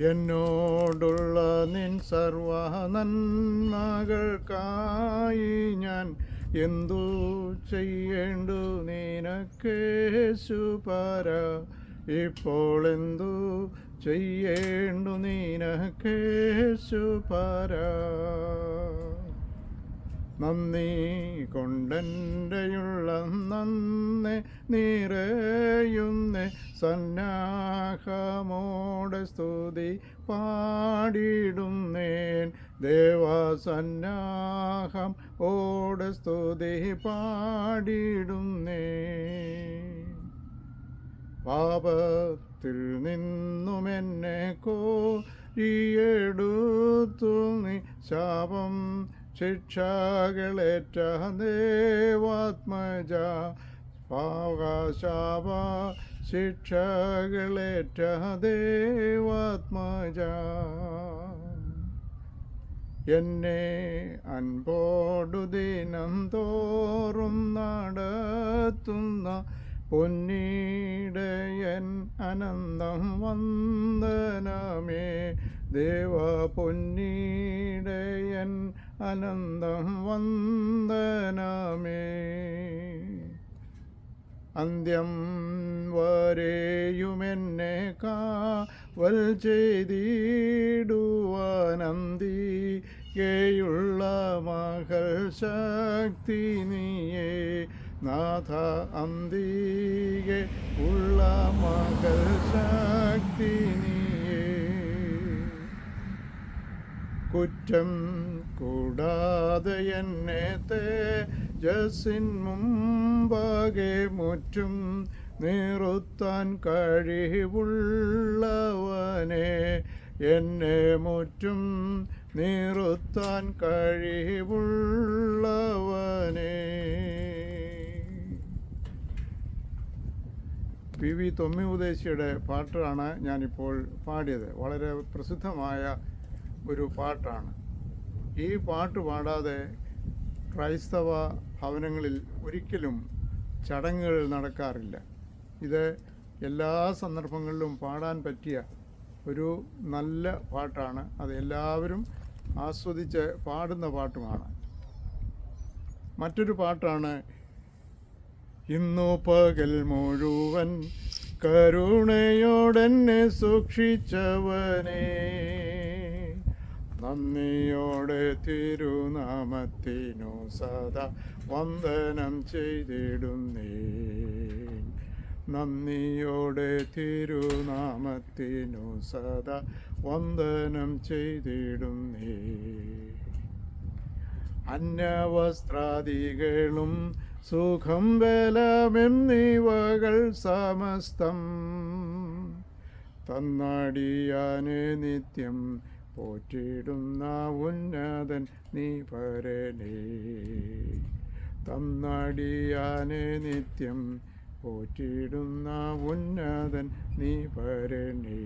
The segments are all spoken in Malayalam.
എന്നോടുള്ള നിൻ സർവ നന്മകൾക്കായി ഞാൻ എന്തു ചെയ്യേണ്ടു നിനക്കേശു പര ഇപ്പോൾ എന്തു ചെയ്യേണ്ടു നിനക്കേശു പര നന്ദി കൊണ്ടെന്റെയുള്ള നന്നെ നിറയുന്ന സന്നാഹമോടെ സ്തുതി പാടിടുന്നേൻ. ദേവസന്നാഹം ഓട് സ്തുതി പാടിടുന്നേ. പാപത്തിൽ നിന്നും എന്നെ കോരിയെടുത്തു നീ ശാപം ശിക്ഷകളേറ്റ ദേവാത്മജ പാവശാപ ശിക്ഷകളേറ്റ ദേവാത്മജ എന്നെ അൻപോടു ദിനം തോറും നടത്തുന്ന പൊന്നീടയൻ അനന്തം വന്ദനമേ. ദേവ പൊന്നീടയൻ അനന്തം വന്ദനമേ. അന്ത്യം വരെയുമെന്നെ കാവൽ ചെയ്തിടുവാനന്തികെയുള്ള മകൾ ശക്തി നീയേ. നാഥ അന്തികെ ഉള്ള മകൾ ശക്തി നീയേ കുറ്റം കൂടാതെ എന്നെ തേജസ്സിൻ മുമ്പാകെ മുറ്റും നിറുത്താൻ കഴിവുള്ളവനെ. എന്നെ മുറ്റും നിറുത്താൻ കഴിവുള്ളവനെ. പി വി തൊമ്മി ഉദ്ദേശിയുടെ പാട്ടാണ് ഞാനിപ്പോൾ പാടിയത്. വളരെ പ്രസിദ്ധമായ ഒരു പാട്ടാണ്. ഈ പാട്ട് പാടാതെ ക്രൈസ്തവ ഭവനങ്ങളിൽ ഒരിക്കലും ചടങ്ങുകൾ നടക്കാറില്ല. ഇത് എല്ലാ സന്ദർഭങ്ങളിലും പാടാൻ പറ്റിയ ഒരു നല്ല പാട്ടാണ്. അത് എല്ലാവരും ആസ്വദിച്ച് പാടുന്ന പാട്ടുമാണ്. മറ്റൊരു പാട്ടാണ് ഇന്നു പകൽ മുഴുവൻ കരുണയോടെന്നെ സൂക്ഷിച്ചവനേ. നന്ദിയോടെ തിരുനാമത്തിനു സദാ വന്ദനം ചെയ്തിടുന്നേ നന്ദിയോടെ തിരുനാമത്തിനു സദാ വന്ദനം ചെയ്തിടുന്നേ അന്യവസ്ത്രാദികളും സുഖം ബലമെന്നിവകൾ സമസ്തം. തന്നാടിയാന് നിത്യം പോറ്റിടുന്ന ഉന്നതൻ നീ പരനേ തന്നടിയാനെ നിത്യം പോറ്റിടുന്ന ഉന്നതൻ നീ പരനേ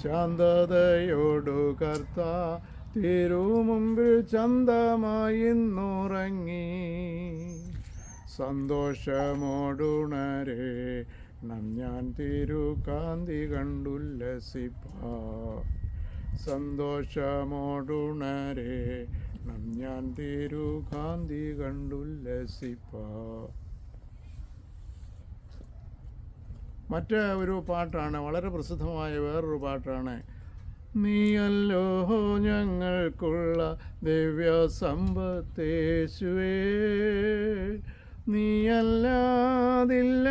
ശാന്തതയോടു കർത്ത തിരുമുമ്പിൽ ചന്തമായി നുറങ്ങി സന്തോഷമോടുണരേ ഞാൻ തിരുകാന്തി കണ്ടുല്ലസിപ്പ. സന്തോഷമോടുണരേ ഞാൻ തിരുകാന്തി കണ്ടുല്ലസിപ്പ. മറ്റേ ഒരു പാട്ടാണ് വളരെ പ്രസിദ്ധമായ വേറൊരു പാട്ടാണ്. നീയല്ലോ ഞങ്ങൾക്കുള്ള ദിവ്യ സമ്പത്തേശുവേ നീയല്ലാതില്ല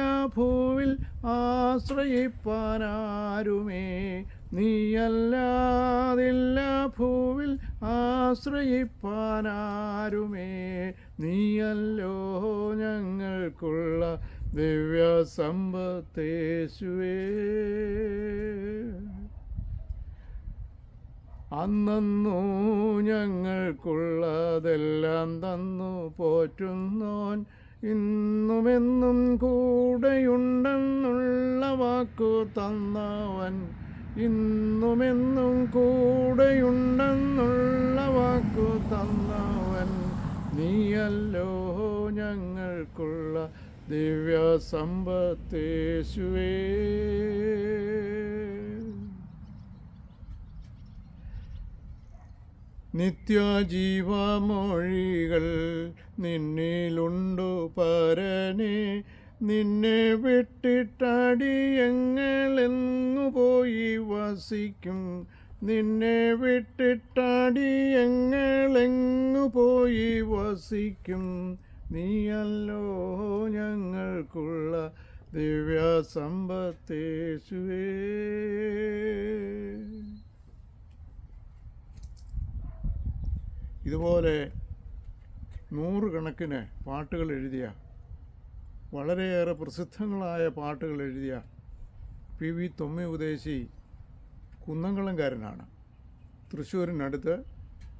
ആശ്രയിപ്പാനാരുമേ? നീയല്ലാതില്ല ഭൂവിൽ ആശ്രയിപ്പാനാരുമേ? നീയല്ലോ ഞങ്ങൾക്കുള്ള ദിവ്യ സമ്പത്തേശുവേ അന്നു ഞങ്ങൾക്കുള്ളതെല്ലാം തന്നു പോറ്റുന്നോൻ ഇന്നുമെന്നും കൂടെയുണ്ടെന്നുള്ള വാക്കു തന്നവൻ. ഇന്നുമെന്നും കൂടെയുണ്ടെന്നുള്ള വാക്കു തന്നവൻ. നീയല്ലോ ഞങ്ങൾക്കുള്ള ദിവ്യ സമ്പത്തേശുവേ നിത്യജീവമൊഴികൾ നിന്നിലുണ്ടു പരനെ. നിന്നെ വിട്ടിട്ടടിയങ്ങളെന്നു പോയി വസിക്കും. നിന്നെ വിട്ടിട്ടടിയങ്ങളെങ്ങു പോയി വസിക്കും. നീയല്ലോ ഞങ്ങൾക്കുള്ള ദിവ്യ സമ്പത്തേശുവേ ഇതുപോലെ നൂറുകണക്കിന് പാട്ടുകൾ എഴുതിയ വളരെയേറെ പ്രസിദ്ധങ്ങളായ പാട്ടുകൾ എഴുതിയ പി വി തൊമ്മി ഉദേശി കുന്നംകുളംകാരനാണ്. തൃശ്ശൂരിനടുത്ത്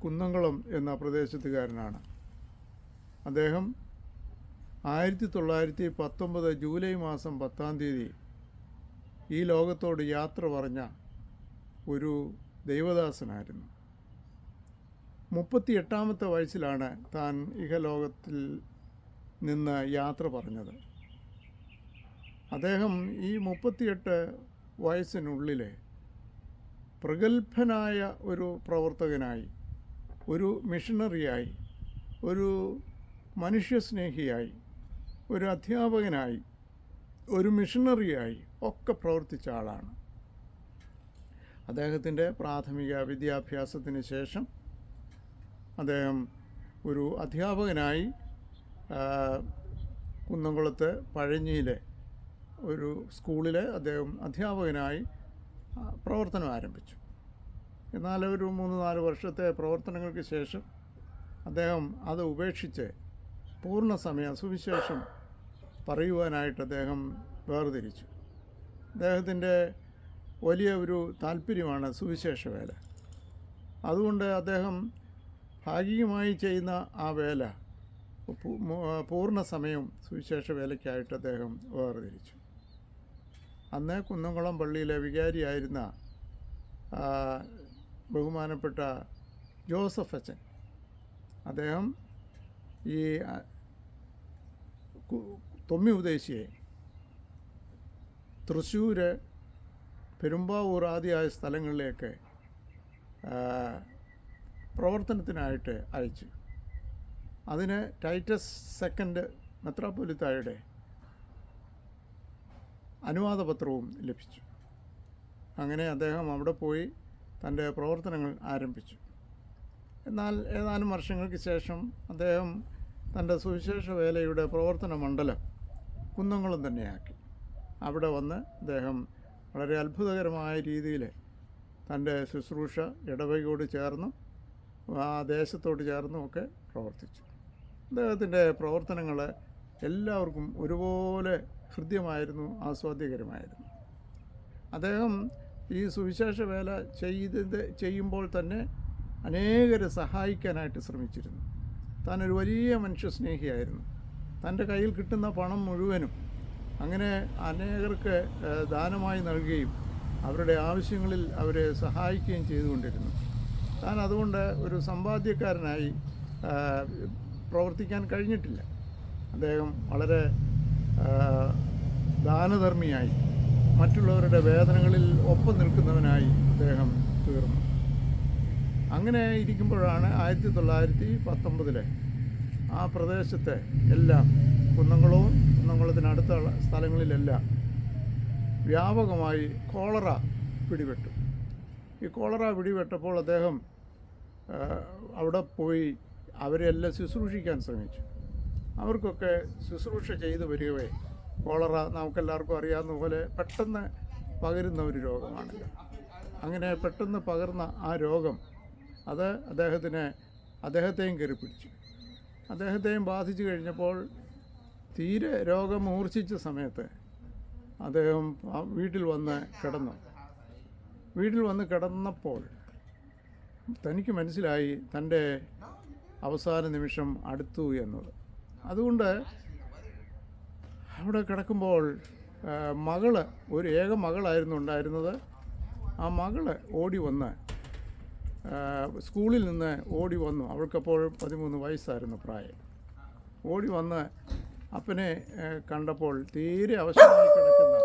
കുന്നംകുളം എന്ന പ്രദേശത്തുകാരനാണ്. അദ്ദേഹം ആയിരത്തി തൊള്ളായിരത്തി പത്തൊമ്പത് ജൂലൈ മാസം പത്താം തീയതി ഈ ലോകത്തോട് യാത്ര പറഞ്ഞ ഒരു ദൈവദാസനായിരുന്നു. മുപ്പത്തി എട്ടാമത്തെ വയസ്സിലാണ് താൻ ഇഹലോകത്തിൽ നിന്ന് യാത്ര പറഞ്ഞത്. അദ്ദേഹം ഈ മുപ്പത്തിയെട്ട് വയസ്സിനുള്ളിൽ പ്രഗത്ഭനായ ഒരു പ്രവർത്തകനായി ഒരു മിഷണറിയായി ഒരു മനുഷ്യസ്നേഹിയായി ഒരു അധ്യാപകനായി ഒരു മിഷണറിയായി ഒക്കെ പ്രവർത്തിച്ച ആളാണ്. അദ്ദേഹത്തിന്റെ പ്രാഥമിക വിദ്യാഭ്യാസത്തിന് ശേഷം അദ്ദേഹം ഒരു അധ്യാപകനായി കുന്നംകുളത്ത് പഴഞ്ഞിയിലെ ഒരു സ്കൂളിൽ അദ്ദേഹം അധ്യാപകനായി പ്രവർത്തനം ആരംഭിച്ചു. എന്നാൽ ഒരു മൂന്ന് നാല് വർഷത്തെ പ്രവർത്തനങ്ങൾക്ക് ശേഷം അദ്ദേഹം അത് ഉപേക്ഷിച്ച് പൂർണ സമയം സുവിശേഷം പറയുവാനായിട്ട് അദ്ദേഹം വേർതിരിച്ചു. അദ്ദേഹത്തിന്റെ വലിയ ഒരു താല്പര്യമാണ് സുവിശേഷ വേല അതുകൊണ്ട് അദ്ദേഹം ഭാഗികമായി ചെയ്യുന്ന ആ വേല പൂർണ സമയം സുവിശേഷ വേലയ്ക്കായിട്ട് അദ്ദേഹം വേർതിരിച്ചു. അന്ന് കുന്നംകുളം പള്ളിയിലെ വികാരിയായിരുന്ന ബഹുമാനപ്പെട്ട ജോസഫ് അച്ഛൻ അദ്ദേഹം ഈ തൊമ്മി ഉദ്ദേശിയെ തൃശ്ശൂർ പെരുമ്പാവൂർ ആദിയായ സ്ഥലങ്ങളിലേക്ക് പ്രവർത്തനത്തിനായിട്ട് അയച്ചു. അതിന് ടൈറ്റസ് സെക്കൻഡ് മെത്രാപ്പൊലിത്തായുടെ അനുവാദപത്രവും ലഭിച്ചു. അങ്ങനെ അദ്ദേഹം അവിടെ പോയി തന്റെ പ്രവർത്തനങ്ങൾ ആരംഭിച്ചു. എന്നാൽ ഏതാനും വർഷങ്ങൾക്ക് ശേഷം അദ്ദേഹം തന്റെ സുവിശേഷ വേലയുടെ പ്രവർത്തന മണ്ഡലം കുന്നംകുളം തന്നെയാക്കി. അവിടെ വന്ന് അദ്ദേഹം വളരെ അത്ഭുതകരമായ രീതിയിൽ തന്റെ ശുശ്രൂഷ ഇടവകയോട് ചേർന്നും ആ ദേശത്തോട് ചേർന്നും ഒക്കെ പ്രവർത്തിച്ചു. അദ്ദേഹത്തിന്റെ പ്രവർത്തനങ്ങൾ എല്ലാവർക്കും ഒരുപോലെ ഹൃദ്യമായിരുന്നു ആസ്വാദ്യകരമായിരുന്നു. അദ്ദേഹം ഈ സുവിശേഷ വേല ചെയ്ത് ചെയ്യുമ്പോൾ തന്നെ അനേകരെ സഹായിക്കാനായിട്ട് ശ്രമിച്ചിരുന്നു. താനൊരു വലിയ മനുഷ്യസ്നേഹിയായിരുന്നു. തന്റെ കയ്യിൽ കിട്ടുന്ന പണം മുഴുവനും അങ്ങനെ അനേകർക്ക് ദാനമായി നൽകുകയും അവരുടെ ആവശ്യങ്ങളിൽ അവരെ സഹായിക്കുകയും ചെയ്തുകൊണ്ടിരുന്നു. താൻ അതുകൊണ്ട് ഒരു സമ്പാദ്യക്കാരനായി പ്രവർത്തിക്കാൻ കഴിഞ്ഞിട്ടില്ല. അദ്ദേഹം വളരെ ദാനധർമ്മിയായി മറ്റുള്ളവരുടെ വേദനകളിൽ ഒപ്പം നിൽക്കുന്നവനായി അദ്ദേഹം തീർന്നു. അങ്ങനെ ഇരിക്കുമ്പോഴാണ് ആയിരത്തി തൊള്ളായിരത്തി പത്തൊമ്പതിലെ ആ പ്രദേശത്തെ എല്ലാം കുന്നംകുളവും കുന്നംകുളത്തിനടുത്തുള്ള സ്ഥലങ്ങളിലെല്ലാം വ്യാപകമായി കോളറ പിടിപെട്ടു. ഈ കോളറ പിടിപെട്ടപ്പോൾ അദ്ദേഹം അവിടെ പോയി അവരെല്ലാം ശുശ്രൂഷിക്കാൻ ശ്രമിച്ചു. അവർക്കൊക്കെ ശുശ്രൂഷ ചെയ്തു വരികവേ. കോളറ നമുക്കെല്ലാവർക്കും അറിയാവുന്ന പോലെ പെട്ടെന്ന് പകരുന്ന ഒരു രോഗമാണ്. അങ്ങനെ പെട്ടെന്ന് പകർന്ന ആ രോഗം അത് അദ്ദേഹത്തിന് അദ്ദേഹത്തെയും കയറി പിടിച്ചു അദ്ദേഹത്തെയും ബാധിച്ചു കഴിഞ്ഞപ്പോൾ തീരെ രോഗം മൂർച്ഛിച്ച സമയത്ത് അദ്ദേഹം വീട്ടിൽ വന്ന് കിടന്നു. വീട്ടിൽ വന്ന് കിടന്നപ്പോൾ തനിക്ക് മനസ്സിലായി തന്റെ അവസാന നിമിഷം അടുത്തു എന്നത്. അതുകൊണ്ട് അവിടെ കിടക്കുമ്പോൾ മകൾ ഒരു ഏക മകളായിരുന്നു ഉണ്ടായിരുന്നത്. ആ മകൾ ഓടി വന്ന് സ്കൂളിൽ നിന്ന് ഓടി വന്നു. അവൾക്കപ്പോൾ പതിമൂന്ന് വയസ്സായിരുന്നു പ്രായം. ഓടി വന്ന് അപ്പനെ കണ്ടപ്പോൾ തീരെ അവശമായി കിടക്കുന്ന